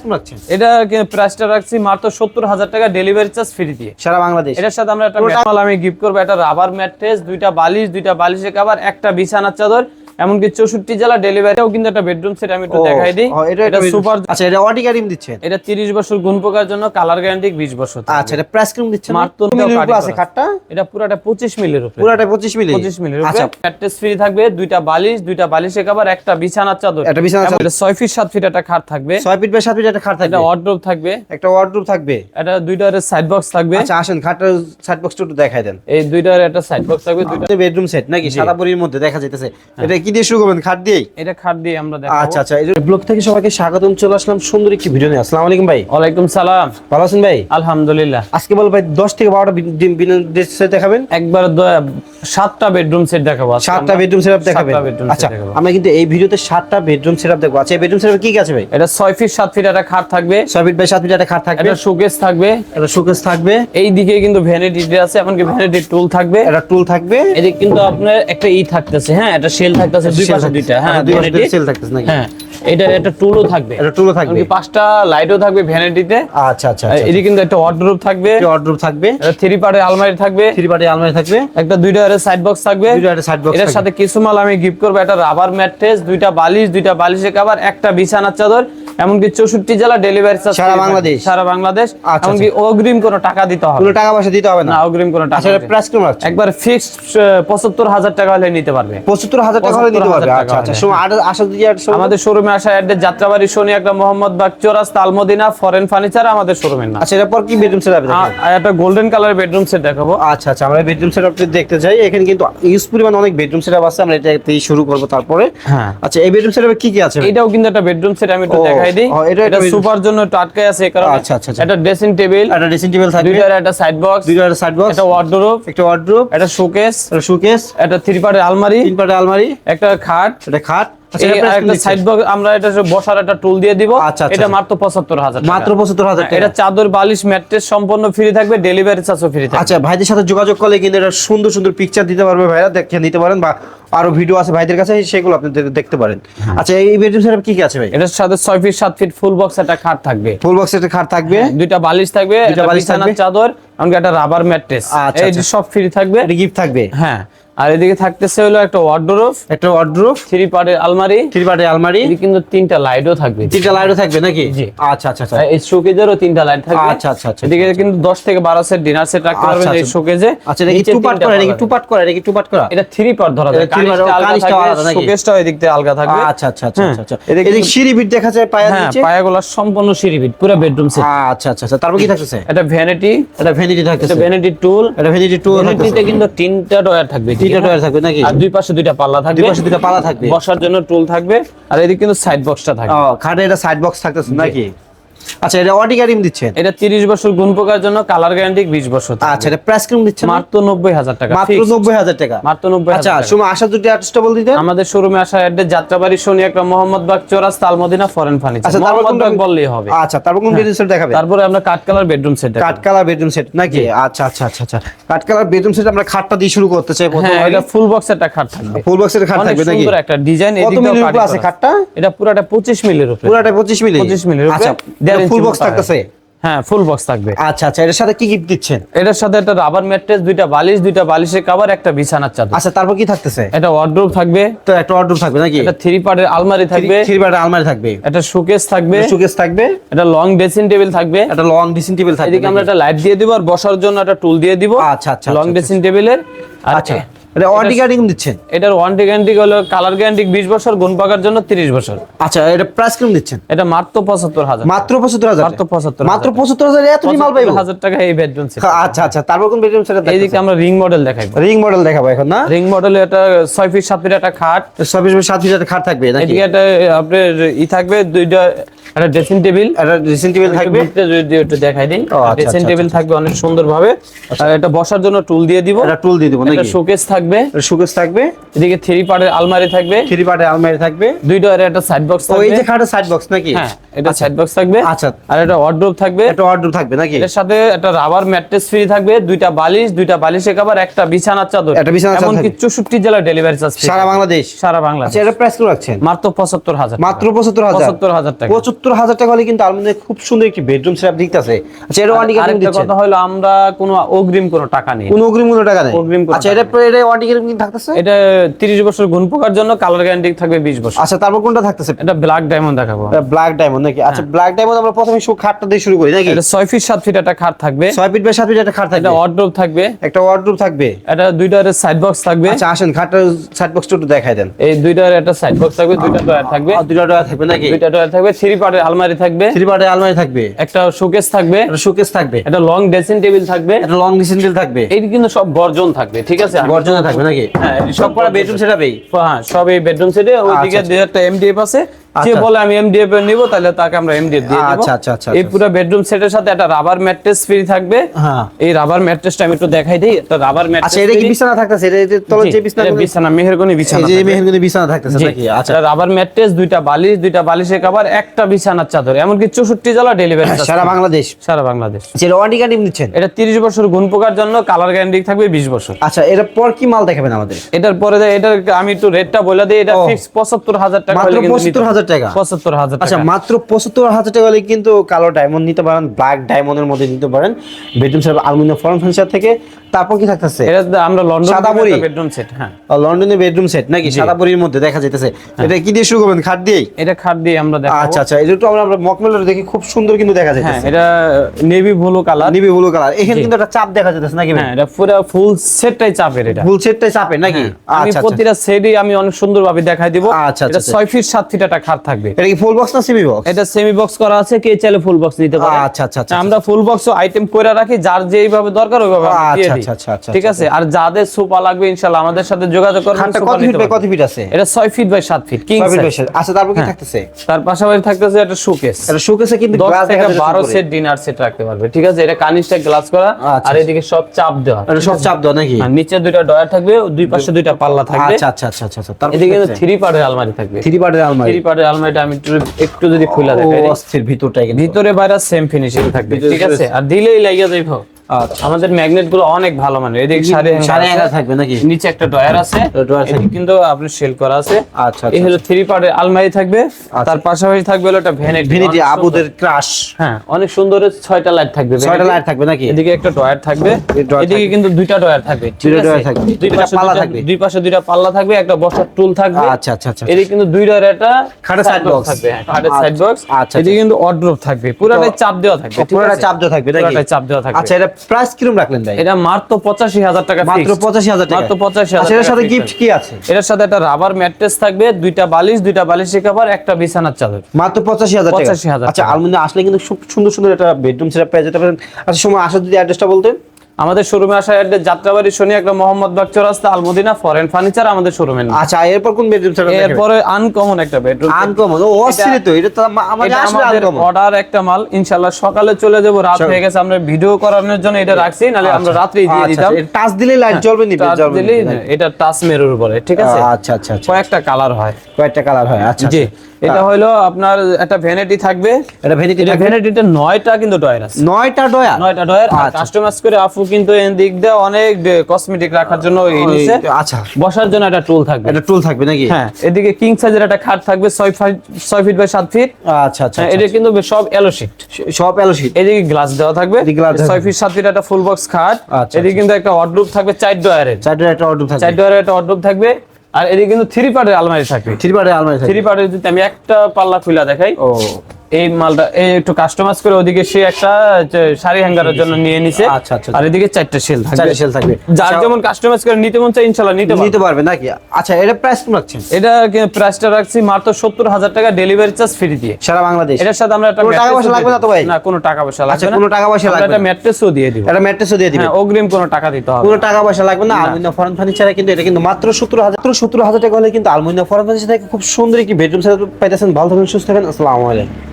কেমন রাখছেন? এটা প্রাইসটা রাখছি মাত্র সত্তর হাজার টাকা ডেলিভারি চার্জ ফ্রি দিয়ে। সারা বাংলাদেশ। এটার সাথে আমরা একটা আমি গিফট করব একটা রাবার ম্যাট্রেস দুইটা বালিশ দুইটা বালিশের কাবার একটা বিছানার চাদর এমনকি চৌষট্টি জেলা ডেলিভারিও কিন্তু একটা বেডরুম সেট আমি একটু দেখাই দিই। এটা সুপার আচ্ছা এটা অটিকা রিম দিচ্ছেন? এটা তিরিশ বছর গুণ পোকার জন্য কালার গ্যারান্টি বিশ বছর আচ্ছা এটা প্রাইস কেমন দিচ্ছেন? মাত্র আছে। খাটটা এটা পুরোটা পঁচিশ মিলির উপরে। পুরাটা 25 মিলি? পঁচিশ মিলির আচ্ছা। উপরে ম্যাট্রেস ফ্রি থাকবে দুইটা বালিশ দুইটা বালিশের কাভার একটা বিছানার চাদর। একটা বিছানার চাদর। ছয় ফিট সাত ফিট একটা খাট থাকবে। 6 ফিট বাই 7 ফিট একটা খাট থাকবে। একটা ওয়ার্ড্রোব থাকবে। একটা ওয়ার্ডরোব থাকবে। এটা দুইটার সাইড বক্স থাকবে। আচ্ছা আসেন খাটটার সাইড বক্সটা একটু দেখাই দেন। এই দুইটার একটা সাইড বক্স থাকবে দুইটা বেডরুম সেট নাকি? সাদা পরির মধ্যে দেখা যাইতেছে। এটা কি দিয়ে শুরু করবেন? খাট দিয়েই? এটা খাট দিয়ে আমরা দেখাবো। আচ্ছা আচ্ছা এই ব্লগ থেকে সবাইকে স্বাগতম চলে আসলাম সুন্দর একটি ভিডিও নিয়ে। আসসালামু আলাইকুম ভাই। ওয়ালাইকুম সালাম। ভালো আছেন ভাই? আলহামদুলিল্লাহ। আজকে বল ভাই 10 থেকে 12টা বিনোদন সেট দেখাবেন? একবার সাতটা বেডরুম সেট দেখাবো সাতটা। বেডরুম সেটআপ দেখাবেন? আচ্ছা আমরা কিন্তু এই ভিডিওতে সাতটা বেডরুম সেটআপ দেখব। আচ্ছা এই বেডরুম সেটআপে কি কি আছে ভাই? এটা ছয় ফিট সাত ফিট একটা খাট থাকবে। 6 ফিট বাই 7 ফিট একটা খাট থাকবে। একটা শোকেস থাকবে। একটা শোকেস থাকবে। এই দিকে কিন্তু ভ্যানিটি আছে এমনকি ভ্যানিটি টুল থাকবে। একটা টুল থাকবে। এদিকে কিন্তু আপনার একটা ই থাকতেছে হ্যাঁ একটা শেল থাকতেছে। দুই shell পাশে দুইটা। হ্যাঁ আচ্ছা, দুই পাশে সেল থাকতেছে নাকি? হ্যাঁ এটা একটা টুলও থাকবে। একটা টুলও থাকবে। পাঁচটা লাইটও থাকবে ভ্যানিটিতে। আচ্ছা আচ্ছা এদিকে কিন্তু একটা ওয়ার্ডরোব থাকবে। ওয়ার্ডরোব থাকবে। থ্রি পার্টের আলমারি থাকবে। থ্রি পার্টের আলমারি থাকবে। একটা দুইটা সাইড বক্স থাকবে। দুইটা সাইড বক্স এর সাথে কিছু মাল আমি গিফট করব। একটা রাবার ম্যাট্রেস দুইটা বালিশ দুইটা বালিশের কভার একটা বিছানার চাদর এমনকি চৌষট্টি জেলা ডেলিভারি চার্জ সারা বাংলাদেশ? সারা বাংলাদেশ। আচ্ছা, এমনকি অগ্রিম কোনো টাকা দিতে হবে। কোনো টাকা পয়সা দিতে হবে না? অগ্রিম কোনো টাকা আচ্ছা। প্রাইস কেমন আছে একবার ফিক্সড পঁচাত্তর হাজার টাকা হলে নিতে পারবে। পঁচাত্তর হাজার টাকা হলে দিতে পারবে। আচ্ছা আচ্ছা। আমাদের শোরুমে আসা অ্যাড্রেস যাত্রাবাড়ি শনি একটা মোহাম্মদ বাগ চৌরাস্তা আলমদিনা ফরেন ফার্নিচার আমাদের শোরুমের না আচ্ছা এরপর কি বেডরুম সেট আর একটা গোল্ডেন কালার বেডরুম সেট দেখাবো। আচ্ছা আচ্ছা আমরা বেডরুম সেট আপনি দেখতে চাই। এখানে কিন্তু ইউজ পরিমাণ অনেক বেডরুম সেট আছে। আমরা এটা দিয়ে শুরু করব তারপরে। হ্যাঁ। আচ্ছা এই বেডরুম সেট কি কি আছে? এটাও কিন্তু একটা বেডরুম সেট আমি একটু দেখাই এটা এটা সুপার জন্য আছে আচ্ছা, আচ্ছা। একটা ড্রেসিং টেবিল ড্রেসিং টেবিল থাকবে দুইটার একটা সাইড বক্স সাইড বক্স একটা ওয়ার্ডরোব একটা ওয়ার্ডরোব একটা শোকেস শোকেস একটা থ্রি পার্টের আলমারি তিন আলমারি একটা খাট একটা খাট আচ্ছা এই এটা price একটা সাইড বক্স আমরা এটা বসার একটা টুল দিয়ে দিব। আচ্ছা, আচ্ছা, এটা। মাত্র মাত্র টাকা এটা চাদর বালিশ ম্যাট্রেস সম্পূর্ণ ফ্রি থাকবে ডেলিভারি চার্জও ফ্রি থাকবে। আচ্ছা ভাইদের সাথে যোগাযোগ করলে কিন্তু এটা সুন্দর সুন্দর পিকচার দিতে পারবে ভাইরা দেখে নিতে পারেন বা আরও ভিডিও আছে ভাইদের কাছে সেগুলো আপনি দেখতে পারেন। আচ্ছা এই বেডরুম সেটআপ কি কি আছে ভাই? এটার সাথে ছয় ফিট সাত ফিট ফুল বক্স একটা খাট থাকবে। ফুল বক্স একটা খাট থাকবে। দুইটা বালিশ থাকবে দুইটা বালিশ থাকবে। চাদর এমনকি একটা রাবার ম্যাট্রেস এই। সব ফ্রি থাকবে। গিফট থাকবে। হ্যাঁ আর এদিকে থাকতেছে হলো একটা ওয়ার্ডরোব একটা ওয়ার্ডরোব থ্রি পার্টের আলমারি থ্রি পার্টের আলমারি। কিন্তু তিনটা লাইটও থাকবে। তিনটা লাইটও থাকবে নাকি? জি। আচ্ছা আচ্ছা আচ্ছা। এই শোকেজেরও তিনটা লাইট থাকবে। আচ্ছা, আচ্ছা, আচ্ছা, এদিকে কিন্তু 10 থেকে 12 সেট ডিনার সেট রাখতে পারবেন আচ্ছা, এই আচ্ছা। শোকেজে আচ্ছা এটা কি টু পার্ট করা? এটা কি টু পার্ট করা? এটা কি টু পার্ট করা? এটা থ্রি পার্ট ধরা যায় এটা কানিসটা আলাদা থাকবে নাকি? শোকেসটাও এদিক থেকে আলাদা থাকবে। আচ্ছা আচ্ছা আচ্ছা হ্যাঁ, আচ্ছা এদিকে সিঁড়ি বিট দেখা যায় পায়া হ্যাঁ নিচে? পায়াগুলো সম্পূর্ণ সিঁড়ি বিট পুরো বেডরুম সেট আচ্ছা আচ্ছা আচ্ছা তারপর কি থাকতেছে? এটা ভ্যানিটি এটা ভ্যানিটি এটা থাকতেছে। ভ্যানিটি টুল এটা ভ্যানিটি টু ভ্যানিটিতে কিন্তু তিনটা ডয়ার থাকবে। তিনটা ডয়ার থাকবে নাকি? আর দুই পাশে দুইটা পাল্লা থাকবে। দুই পাশে দুইটা পাল্লা থাকবে। বসার জন্য টুল থাকবে। আর এদিকে কিন্তু সাইড বক্সটা থাকবে। ও খাটে এটা সাইড বক্স থাকতেছে নাকি? আচ্ছা এটা অটিকা রিম দিচ্ছেন? এটা 30 বছর গুণ পোকার জন্য কালার গ্যারান্টি 20 বছর আচ্ছা এটা প্রাইস কেমন দিচ্ছেন? মাত্র 90000 টাকা মাত্র fixed। নব্বই হাজার টাকা? মাত্র 90000 আচ্ছা। সময় আসার দুটি অ্যাড্রেসটা বল দিতেন। আমাদের শোরুমে আসা অ্যাড্রেস যাত্রাবাড়ি শনি একটা মোহাম্মদ বাগ চৌরাস্তা আলমদিনা ফরেন ফার্নিচার আচ্ছা মোহাম্মদ বাগ বললেই হবে। আচ্ছা তারপর কোন বেডরুম সেট দেখাবে? তারপরে আমরা কাঠ কালার বেডরুম সেট কাঠ কালার বেডরুম সেট নাকি? আচ্ছা আচ্ছা আচ্ছা আচ্ছা। কাঠ কালার বেডরুম সেট আমরা খাটটা দিয়ে শুরু করতে চাই প্রথম হ্যাঁ এটা ফুল বক্স একটা খাট থাকবে। ফুল বক্সের খাট থাকবে নাকি? সুন্দর একটা ডিজাইন কত মিলির উপর আছে খাটটা? এটা পুরাটা 25 মিলির উপরে। পুরাটা 25 মিলি 25 মিলির আচ্ছা দেড় ফুল বক্স থাকতেছে? হ্যাঁ ফুল বক্স থাকবে। আচ্ছা আচ্ছা এর সাথে কি গিফট দিচ্ছেন? এটার সাথে একটা রাবার ম্যাট্রেস দুইটা বালিশ দুইটা বালিশের কভার একটা বিছানার চাদর। আচ্ছা তারপর কি থাকতেছে? এটা ওয়ার্ড্রোব থাকবে। তো একটা থাকবে নাকি? এটা থ্রি পার্টের আলমারি থাকবে। থ্রি পার্টের আলমারি থাকবে। একটা শোকেস থাকবে। সুকেস থাকবে। লং ড্রেসিং টেবিল থাকবে। লং ড্রেসিং টেবিল থাকবে এদিকে আমরা একটা লাইট দিয়ে দিব আর বসার জন্য একটা টুল দিয়ে দিব। আচ্ছা, আচ্ছা, লং ড্রেসিং টেবিলের আচ্ছা। এটা অর্ডিকা রিং দিচ্ছেন? এটার ওয়ারেন্টি গ্যারান্টি হলো কালার গ্যারান্টি 20 বছর গুণ পাকার জন্য 30 বছর। আচ্ছা এটা প্রাইস কেমন দিচ্ছেন? এটা মাত্র 75000 মাত্র পঁচাত্তর হাজার? মাত্র 75000 মাত্র পঁচাত্তর হাজার এত মাল পাইবো? হাজার টাকা এই বেডরুম সেট আচ্ছা আচ্ছা তারপর কোন বেডরুম সেটা এইদিকে আমরা রিং মডেল দেখাইবো। রিং মডেল দেখাবো এখন না? রিং মডেলে এটা 6 ফিট 7 ফিট একটা খাট। চব্বিশ বাই সাত ফিটের খাট থাকবে নাকি? এদিকে একটা আপনার ই থাকবে দুইটা একটা ড্রেসিং টেবিল একটা ড্রেসিং টেবিল থাকবে। যদি একটু দেখাই দিন ও, আচ্ছা, ড্রেসিং আচ্ছা, টেবিল থাকবে অনেক সুন্দর ভাবে আর এটা বসার জন্য টুল দিয়ে দিব। একটা টুল দিয়ে দিব নাকি? শোকেস থাকবে। থাকবে সুকেস থাকবে। এদিকে থ্রি পার্টের আলমারি থাকবে। থ্রি পার্টের আলমারি থাকবে। দুই ডয়ারের একটা সাইড বক্স ও এই যে খাটের সাইড বক্স নাকি? হ্যাঁ এটা সাইড বক্স থাকবে। আচ্ছা। আর একটা ওয়ার্ড্রোব থাকবে। একটা অর্ডার থাকবে নাকি? এর সাথে একটা রাবার ম্যাট্রেস ফ্রি থাকবে। দুইটা বালিশ দুইটা বালিশের কভার একটা বিছানার চাদর। একটা বিছানার চাদর এমনকি চৌষট্টি জেলা ডেলিভারি চার্জ সারা বাংলাদেশ? সারা বাংলা আচ্ছা এটা প্রাইস কেমন রাখছেন? মাত্র পঁচাত্তর হাজার মাত্র পঁচাত্তর হাজার। পঁচাত্তর হাজার টাকা। পঁচাত্তর হাজার টাকা হলে কিন্তু খুব সুন্দর একটি বেডরুম সেট দিতে আছে আচ্ছা এটা ওয়ারেন্টি গ্যারান্টি দিচ্ছেন? কথা হলো আমরা কোনো অগ্রিম কোনো টাকা নেই। কোনো অগ্রিম কোনো টাকা নেই? অগ্রিম আচ্ছা এটা এটা ওয়ারেন্টি গ্যারান্টি থাকতেছে? এটা তিরিশ বছর গুণ পোকার জন্য কালার গ্যারান্টি থাকবে বিশ বছর। আচ্ছা তারপর কোনটা থাকতেছে? এটা ব্ল্যাক ডায়মন্ড দেখাবো। ব্ল্যাক ডায়মন্ড নাকি? আচ্ছা ব্ল্যাক ডায়মন্ড আমরা প্রথমে শু খাটটা দিয়ে শুরু করি নাকি? এটা ছয় ফিট সাত ফিট একটা খাট থাকবে। ছয় ফিট বাই সাত ফিট একটা খাট থাকবে। এটা ওয়ার্ড্রোব থাকবে। একটা ওয়ার্ডরোব থাকবে। এটা দুইটার সাইড বক্স থাকবে। আচ্ছা আসেন খাটটার সাইড বক্সটা একটু দেখাই দেন। এই দুইটার একটা সাইড বক্স থাকবে দুইটা ডয়ার থাকবে। ডয়ার থাকবে নাকি? দুইটা ডয়ার থাকবে থ্রি পার্টের আলমারি থাকবে। থ্রি পার্টের আলমারি থাকবে। একটা শোকেস থাকবে। একটা শোকেস থাকবে। একটা লং ড্রেসিং টেবিল থাকবে। একটা লং টেবিল থাকবে। এই কিন্তু সব গর্জন থাকবে ঠিক আছে? গর্জনে থাকবে নাকি? হ্যাঁ, সব করা বেডরুম সেটাবেই হ্যাঁ সব এই বেডরুম সেটে ওইদিকে আচ্ছা, দুই একটা এমডিএফ আছে। যে আচ্ছা। বলে আমি এমডিএফ নিব তাহলে তাকে আমরা এমডিএফ দিয়ে দেব। আচ্ছা আচ্ছা আচ্ছা এই আচ্ছা, পুরো আচ্ছা। বেডরুম সেটের সাথে একটা রাবার ম্যাট্রেস ফ্রি থাকবে। হ্যাঁ। এই রাবার ম্যাট্রেসটা আমি একটু দেখাই দেই এটা রাবার ম্যাট্রেস আচ্ছা এটা কি বিছানা থাকতেছে? এটা তলে যে বিছানা বিছানা মেহেরগনি বিছানা এই যে মেহেরগনি বিছানা থাকতেছে নাকি? আচ্ছা। রাবার ম্যাট্রেস দুইটা বালিশ দুইটা বালিশের কভার একটা বিছানার চাদর। এমনকি 64 জেলা ডেলিভারি সারা বাংলাদেশ। সারা বাংলাদেশ। যেটা ওয়ারেন্টি কার্ড নিচ্ছেন? এটা 30 বছর গুণ পোকার জন্য কালার গ্যারান্টি থাকবে 20 বছর। আচ্ছা এর পর কি মাল দেখাবেন আমাদের? এটার পরে এটার আমি একটু রেটটা বলে দেই এটা ফিক্স 75000 টাকা মাত্র 75000 হাজার টাকা? পঁচাত্তর হাজার আচ্ছা মাত্র পঁচাত্তর হাজার টাকা হলে কিন্তু কালো ডায়মন্ড নিতে পারেন ব্ল্যাক ডায়মন্ডের মধ্যে নিতে পারেন। বেডরুম সাহেব আলমিনিয়াম ফর্ম ফার্নিচার থেকে তারপর কি থাকতেছে? এটা আমরা লন্ডন সাদা বড়ি? বেডরুম সেট হ্যাঁ। লন্ডনের বেডরুম সেট নাকি? সাদা বড়ির মধ্যে দেখা যাইতেছে। এটা কি দিয়ে শুরু করবেন? খাট দিয়েই? এটা খাট দিয়ে আমরা দেখাবো। আচ্ছা আচ্ছা এটা তো আমরা মকমেলের দেখি খুব সুন্দর কিন্তু দেখা হ্যাঁ যাইতেছে। এটা নেভি ব্লু কালার নিবি ব্লু কালার এখানে কিন্তু একটা চাপ দেখা যাইতেছে নাকি হ্যাঁ এটা পুরো ফুল সেটটাই চাপের এটা। ফুল সেটটাই চাপে নাকি? আমি আচ্ছা আচ্ছা। প্রতিটা সেটই আমি অনেক সুন্দরভাবে দেখাই দিব। আচ্ছা, এটা আচ্ছা। ছয় ফিট সাত ফিট একটা খাট থাকবে। এটা কি ফুল বক্স না সেমি বক্স এটা সেমি বক্স করা আছে কে চাইলে ফুল বক্স নিতে পারে। আচ্ছা, আচ্ছা, আমরা ফুল বক্স আইটেম করে রাখি যার যেইভাবে দরকার ওইভাবে দিয়ে আচ্ছা। আচ্ছা, আচ্ছা, আচ্ছা, ঠিক আছে আর যাদের সোফা লাগবে ইনশাআল্লাহ আমাদের সাথে যোগাযোগ করবেন খাটটা কত ফিট বাই কত ফিট আছে? এটা 6 feet by 7 feet king size আচ্ছা তারপর কি থাকতেছে? তার পাশাপাশি থাকতেছে একটা শোকেস এটা শোকেসে কিন্তু 10 গ্লাস থেকে 12 সেট ডিনার সেট রাখতে পারবে ঠিক আছে? এটা কানিসটা গ্লাস করা আর এদিকে সব চাপ দেওয়া এটা সব চাপ দাও নাকি? আর নিচে দুইটা ডয়ার থাকবে দুই পাশে দুইটা পাল্লা থাকবে। আচ্ছা আচ্ছা আচ্ছা আচ্ছা তারপর এদিকে থ্রি পার্টের আলমারি থাকবে। থ্রি পার্টের আলমারি। থ্রি পার্টের আলমারিটা আমি একটু একটু যদি খুলে দেখাই। ভিতরটা ভিতরে বাইরে সেম ফিনিশিং থাকবে ঠিক আছে? আর দিলেই লাগিয়ে যাইব। আচ্ছা। আমাদের ম্যাগনেটগুলো অনেক ভালো মানে এদিকে সাড়ে সাড়ে এগারো থাকবে নাকি? নিচে একটা ডয়ার আছে। থাকবে। কিন্তু আপনি সেল করা আছে। আচ্ছা এই হলো থ্রি পার্টের আলমারি থাকবে। তার পাশাপাশি থাকবে হলো একটা ভ্যানিটি ভিনিটি আবুদের ক্রাশ হ্যাঁ অনেক সুন্দর ছয়টা লাইট থাকবে। ছয়টা লাইট থাকবে নাকি? এদিকে একটা ডয়ার থাকবে। এদিকে কিন্তু দুইটা ডয়ার থাকবে। দুইটা drawer থাকবে। দুই দুইটা পাশে পাল্লা থাকবে। দুই পাশে দুইটা পাল্লা থাকবে একটা বসার টুল থাকবে। আচ্ছা আচ্ছা আচ্ছা এদিকে কিন্তু দুই ডয়ার একটা খাটের side box। থাকবে। হ্যাঁ, খাটের সাইড আচ্ছা, বক্স আচ্ছা, এদিকে কিন্তু অর্ড্রপ থাকবে। পুরোটাই চাপ দেওয়া থাকবে পুরোটা চাপ দেওয়া থাকবে নাকি? পুরোটাই চাপ দেওয়া থাকবে। আচ্ছা এটা প্রাইস কীরকম রাখলেন ভাই? এটা মাত্র পঁচাশি হাজার টাকা মাত্র fixed। পঁচাশি হাজার টাকা। মাত্র 85,000 হাজার এর সাথে গিফট কি আছে? এটার সাথে একটা রাবার ম্যাট্রেস থাকবে দুইটা বালিশ দুইটা বালিশের কভার একটা বিছানার চাদর। মাত্র পঁচাশি হাজার টাকা। 85,000 আচ্ছা। আলমিনা আসলে কিন্তু খুব সুন্দর সুন্দর একটা বেডরুম সেটআপ পেয়ে যেতে পারেন। আচ্ছা সময় আসার যদি অ্যাড্রেসটা বলতেন। আমাদের শোরুমে আসা অ্যাড্রেস যাত্রাবাড়ি শনি একটা মোহাম্মদ বাগ চৌরাস্তা আলমদিনা ফরেন ফার্নিচার আমাদের শোরুমে আচ্ছা এরপর কোন বেডরুম সেট এরপরে আনকমন একটা বেডরুম আনকমন ও অস্থির তো এটা তো আমাদের আসলে আনকমন অর্ডার একটা মাল ইনশাআল্লাহ সকালে চলে যাব রাত হয়ে গেছে আমরা ভিডিও করানোর জন্য এটা রাখছি নালে আমরা রাত্রেই দিয়ে দিতাম। টাচ দিলে লাইট জ্বলবে নিবে টাচ জ্বলবে দিলেই এটা টাচ মেরুর উপরে ঠিক আছে? আচ্ছা আচ্ছা আচ্ছা। কয়েকটা কালার হয়। কয়েকটা কালার হয় আচ্ছা জি। আচ্ছা। এটা হলো আপনার একটা ভ্যানিটি থাকবে। এটা ভেনিটি এটা ভ্যানিটিতে নয়টা কিন্তু ডয়ার আছে। নয়টা ডয়া নয়টা ডয়ার আচ্ছা। কাস্টমাইজ করে আপু কিন্তু এর দিক দিয়ে অনেক কসমেটিক রাখার জন্য এই নিচে আচ্ছা। বসার জন্য একটা টুল থাকবে। এটা টুল থাকবে নাকি? হ্যাঁ এদিকে কিং সাইজের একটা খাট থাকবে ছয় ফিট ছয় ফিট বাই সাত ফিট। আচ্ছা আচ্ছা এটা কিন্তু সব এলো শিট সব এলো শীট এদিকে গ্লাস দেওয়া থাকবে। এদিকে glass দেওয়া ছয় ফিট সাত ফিট একটা ফুল বক্স খাট। আচ্ছা, এদিকে কিন্তু একটা ওয়ার্ডরোব থাকবে চার ডয়ারের চারটা একটা অর্ডার চার থাকবে ডয়ারের একটা ওয়ার্ডরোব থাকবে। আর এদিকে কিন্তু থ্রি পার্টের আলমারি থাকবে। থ্রি পার্টের আলমারি থ্রি পার্টের যদি আমি একটা পাল্লা খুলে দেখাই ও। এই মালটা এই একটু কাস্টমাইজ করে ওদিকে সে একটা শাড়ি হ্যাঙ্গারের জন্য নিয়ে নিছে। আচ্ছা, আচ্ছা, আর এদিকে চারটা সেল থাকবে। চারটা shelf থাকবে। যার আচ্ছা। যেমন কাস্টমাইজ করে নিতে মন চাই ইনশাআল্লাহ নিতে পারবে। নিতে পারবে নাকি? আচ্ছা এটা প্রাইস কেমন রাখছেন? এটা প্রাইসটা রাখছি মাত্র সত্তর হাজার টাকা ডেলিভারি চার্জ ফ্রি দিয়ে। সারা বাংলাদেশ? এটার সাথে আমরা একটা টাকা পয়সা লাগবে না তো ভাই? না কোনো টাকা পয়সা লাগবে আচ্ছা, না। কোনো টাকা পয়সা লাগবে একটা না। ম্যাট্রেসও দিয়ে দিব। এটা ম্যাট্রেসও দিয়ে দিবে। হ্যাঁ অগ্রিম কোনো টাকা দিতে হবে কোনো টাকা পয়সা লাগবে না আলমিনা ফরেন ফার্নিচারে কিন্তু এটা কিন্তু মাত্র সত্তর হাজার সত্তর হাজার টাকা হলে কিন্তু আলমিনা ফরেন ফার্নিচার থেকে খুব সুন্দর একটি বেডরুম সেট পাইতেছেন। ভালো থাকবেন সুস্থ থাকবেন। আসসালামু আলাইকুম।